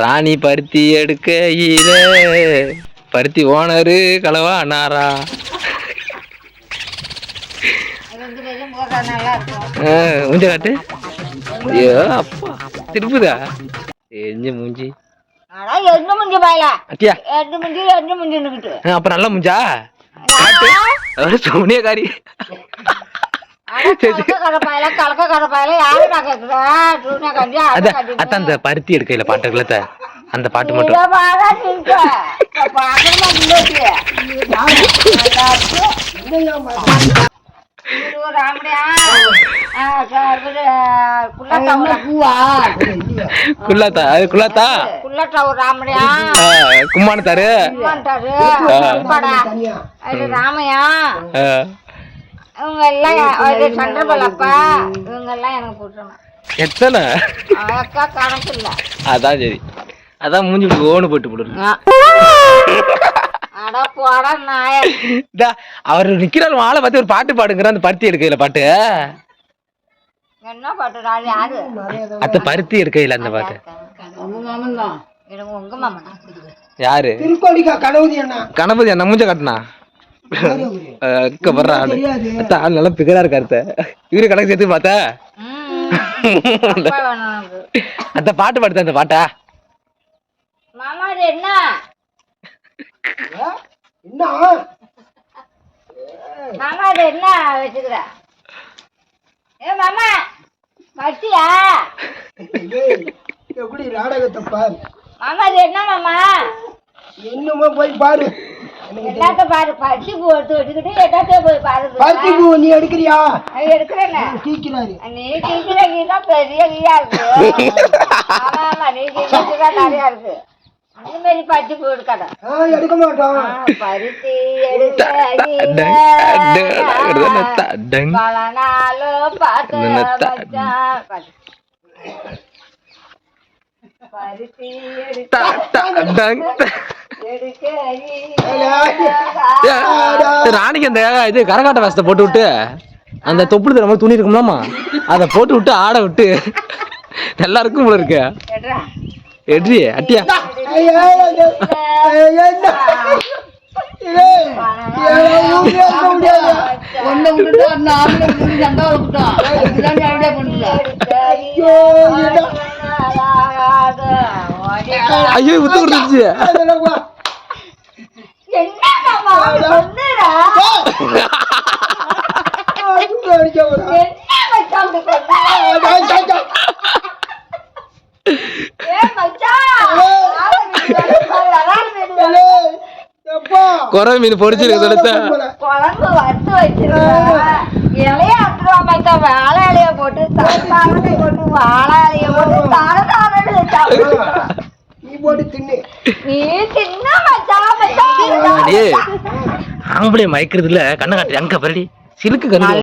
ராணி பருத்தி எடுக்கையில பருத்தி ஓனரு களவா நாரா மூஞ்ச காட்டு. ஐயோ அப்பா திருப்புதா? எஞ்ச மூஞ்சி. அப்ப நல்ல மூஞ்சா? சோனியக்காரி அந்த பருத்தி எடுக்கையில பாட்டு இருக்குல்ல அந்த பாட்டு மட்டும். குல்லாத்தா அது குல்லாத்தா ராமடியா. கும்மானத்தாரு? கும்பாடா அது ராமையா? இவங்க எல்லாம் அது சந்திரபலப்பா இவங்க எல்லாம் எனக்கு போட்டுருங்க. எத்தனை? அக்கா கணக்கு இல்ல. அதான் சரி. அதான் மூஞ்சி ஓனு போட்டு போடுறது அட போடா நாய. இதா, அவர் நிக்கிறாள் ஆளை பார்த்து ஒரு பாட்டு பாடுங்கிற அந்த பருத்தி எடுக்கையில பாட்டு. என்ன பாட்டுறாள் யாரு அத்த பருத்தி எடுக்கையில அந்த பாட்டு. யாரு? கணபதி அண்ணா. கணபதி அந்த மூஞ்ச காட்டுனா? அக்க வர்ற ஆளு அத்த ஆள் நல்லா பிகரா இருக்காரு அத்த. இவரு கணக்கு சேர்த்து பார்த்தா. அந்த பாட்டு பாடுத்த அந்த பாட்டா? மாமா இது என்ன? என்ன? மாமா என்ன வச்சுக்கிற? ஏ மாமா வச்சியா? டேய், எப்படி நாடகத்தை பாரு? மாமா இது என்ன மாமா? என்னமோ போய் பாரு. எனக்கு எல்லாத்த பாரு பருத்தி பூ எடுத்து வச்சுக்கிட்டு எல்லாத்தையும் போய் பாரு பருத்தி பூ நீ எடுக்கிறியா? அது எடுக்கிறேங்க தீக்கிறாரு நீ கிழிக்கிற கீ தான் பெரிய கீயா இருக்கு. ஆமா ஆமா நீ கிழிக்கிறது தான் நிறையா இருக்கு. அந்த மாதிரி பருத்தி பூ எடுக்காத ஆ எடுக்க மாட்டோம். ஆ, பருத்தி எடுக்க டங். பல நாளும் பார்த்து நினைத்தா. மச்சான். பருத்தி. எடுக்க ராணிக்கு அந்த இது கரகாட்ட வேஷத்தை போட்டு விட்டு அந்த தொப்புள் தர மாதிரி துணி இருக்கும்லாமா? அதை போட்டு விட்டு ஆட விட்டு நல்லா இருக்கும் போல இருக்கு. எட்ரி அட்டியா? ஐயோ வித்து கொடுத்துச்சு குறை மீன் பொடிச்சிருக்கு சொல்லுத்த குழம்பு வறுத்து வச்சிருக்கேன் இலைய அப்புறம் மச்சான் வாழை இலைய போட்டு தரத்தாரனை போட்டு வாழை இலைய போட்டு தரத்தாரன்னு வச்சான் நீ போட்டு தின்னு. நீ சின்ன மச்சான் மச்சான். ஆம்பளை மயக்கிறதுல கண்ணை காட்டு அங்க பரடி. சிலுக்கு கண்ணு.